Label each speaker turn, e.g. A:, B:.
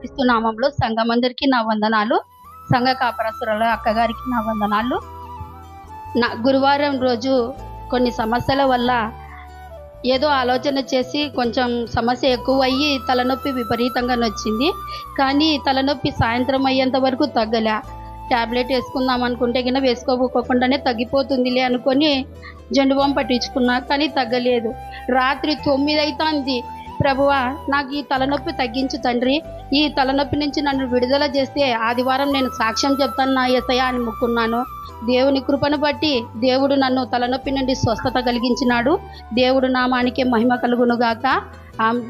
A: క్రీస్తునామంలో నామంలో సంఘమందరికీ నా వందనాలు. సంఘ కాపరాసురాల అక్కగారికి నా వందనాలు. నా గురువారం రోజు కొన్ని సమస్యల వల్ల ఏదో ఆలోచన చేసి కొంచెం సమస్య ఎక్కువ అయ్యి తలనొప్పి విపరీతంగా నొచ్చింది. కానీ తలనొప్పి సాయంత్రం అయ్యేంత వరకు తగ్గలే. ట్యాబ్లెట్ వేసుకుందాం అనుకుంటే కింద వేసుకోకపోకుండానే తగ్గిపోతుందిలే అనుకొని జండు పట్టించుకున్నా కానీ తగ్గలేదు. రాత్రి తొమ్మిది అవుతుంది ప్రభువా నాకు ఈ తలనొప్పి తగ్గించు తండ్రి. ఈ తలనొప్పి నుంచి నన్ను విడుదల చేస్తే ఆదివారం నేను సాక్ష్యం చెప్తాను నా ఎసయ అని ముక్కున్నాను. దేవుని కృపను బట్టి దేవుడు నన్ను తలనొప్పి నుండి స్వస్థత కలిగించినాడు. దేవుడు నామానికి మహిమ కలుగునుగాక. ఆమె